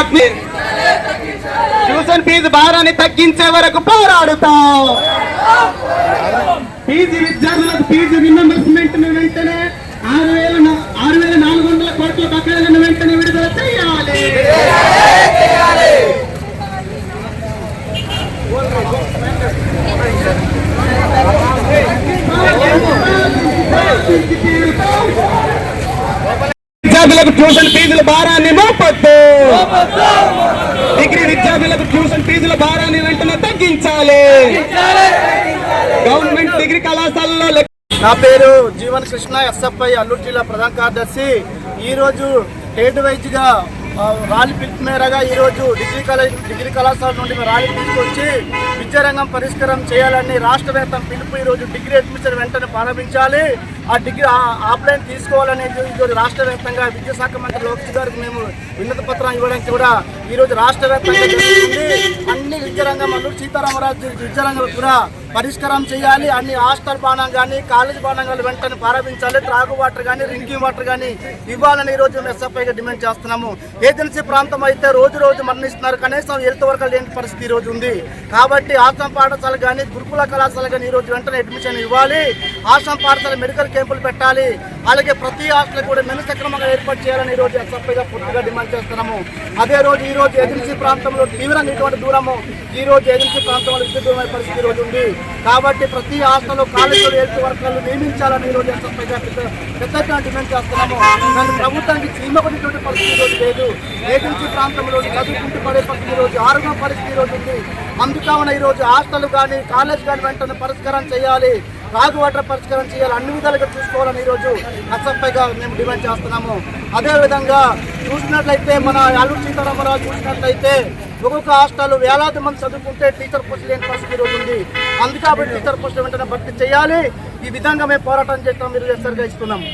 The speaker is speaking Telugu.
కాగ్ని ట్యూషన్ ఫీజు భారాన్ని తగ్గించే వరకు పోరాడుతాం. ఫీజు విద్యార్థులకు ఫీజు రిమెంబర్స్మెంట్ వెంటనే ఆరు వేల ఆరు వేల నాలుగు వందల కోట్ల బకాయిలను వెంటనే విడుదల చేయాలి. విద్యార్థులకు ట్యూషన్ ఫీజుల భారాన్ని మోపద్దు. డిగ్రీ విద్యార్థులకు ట్యూషన్ ఫీజుల భారాన్ని వెంటనే తగ్గించాలి. గవర్నమెంట్ డిగ్రీ కళాశాలలో నా పేరు జీవన్ కృష్ణ ఎస్ఎఫ్ఐ అల్లూరు జిల్లా ప్రధాన కార్యదర్శి. ఈరోజు స్టేట్ వైజ్గా ఆ, ర్యాలీ పిలుపు మేరగా ఈరోజు డిగ్రీ కాలేజ్ డిగ్రీ కళాశాల నుండి మేము ర్యాలీ తీసుకొచ్చి విద్యారంగం పరిష్కారం చేయాలని రాష్ట్ర వ్యాప్తం పిలుపు ఈరోజు డిగ్రీ అడ్మిషన్ వెంటనే ప్రారంభించాలి. ఆ డిగ్రీ ఆ- ఆఫ్లైన్ తీసుకోవాలని ఈరోజు రాష్ట్ర వ్యాప్తంగా విద్యాశాఖ మంత్రి లోకేష్ గారికి మేము విన్నత పత్రం ఇవ్వడానికి కూడా ఈరోజు రాష్ట్ర వ్యాప్తంగా జరుగుతుంది. అన్ని విద్యారంగం అల్లూరు సీతారామరాజు విద్యారంగం కూడా పరిష్కారం చేయాలి. అన్ని హాస్టల్ బాణం కానీ కాలేజ్ బాణం కానీ వెంటనే ప్రారంభించాలి. త్రాగు వాటర్ కానీ డ్రింకింగ్ వాటర్ కానీ ఇవ్వాలని ఈ రోజు మేము ఎస్ఎఫ్ఐగా డిమాండ్ చేస్తున్నాము. ఏజెన్సీ ప్రాంతం అయితే రోజు రోజు మరణిస్తున్నారు. కనీసం హెల్త్ వర్కర్ లేని పరిస్థితి ఈరోజు ఉంది. కాబట్టి ఆశ్రమ పాఠశాల కానీ గురుకుల కళాశాల కానీ ఈ రోజు వెంటనే అడ్మిషన్ ఇవ్వాలి. ఆశ్రమ పాఠశాల మెడికల్ క్యాంపులు పెట్టాలి. అలాగే ప్రతి హాస్టల్ కూడా మెను సక్రమంగా ఏర్పాటు చేయాలని ఈ రోజు ఎస్ఎఫ్ఐగా పూర్తిగా డిమాండ్ చేస్తున్నాము. అదే రోజు ఈ రోజు ఏజెన్సీ ప్రాంతంలో తీవ్రంగా ఇటువంటి దూరము ఈ రోజు ఏజెన్సీ ప్రాంతంలో విద్యుత్ దూరమైన పరిస్థితి ఈ రోజు ఉంది. కాబట్టి ప్రతి హాస్టల్లో కాలేజీలో హెల్త్ వర్కర్లు నియమించాలని ఈ రోజు ఎస్ఎఫ్ఐగా పెద్దగా డిమాండ్ చేస్తున్నాము. కానీ ప్రభుత్వానికి చీమపడినటువంటి పరిస్థితి రోజు లేదు. ఏజెన్సీ ప్రాంతంలో చదువుకుంటూ పడే పరిస్థితి ఈ రోజు ఆరోగ్య పరిస్థితి ఈ రోజు ఉంది. అందుకావున ఈరోజు హాస్టల్ కానీ కాలేజ్ కానీ వెంటనే పరిష్కారం చేయాలి. తాగువాటర్ పరిష్కారం చేయాలి. అన్ని విధాలుగా చూసుకోవాలని ఈరోజు అసంపైగా మేము డిమాండ్ చేస్తున్నాము. అదేవిధంగా చూసినట్లయితే మన అల్లూరు సీతారామరాజు చూసినట్లయితే ఒక్కొక్క హాస్టల్ వేలాది మంది చదువుకుంటే టీచర్ పోస్ట్ లేని పరిస్థితి ఈరోజు ఉంది. అందుకే టీచర్ పోస్ట్ వెంటనే భర్తీ చేయాలి. ఈ విధంగా మేము పోరాటం చేస్తాం మీరు సరిగా ఇస్తున్నాము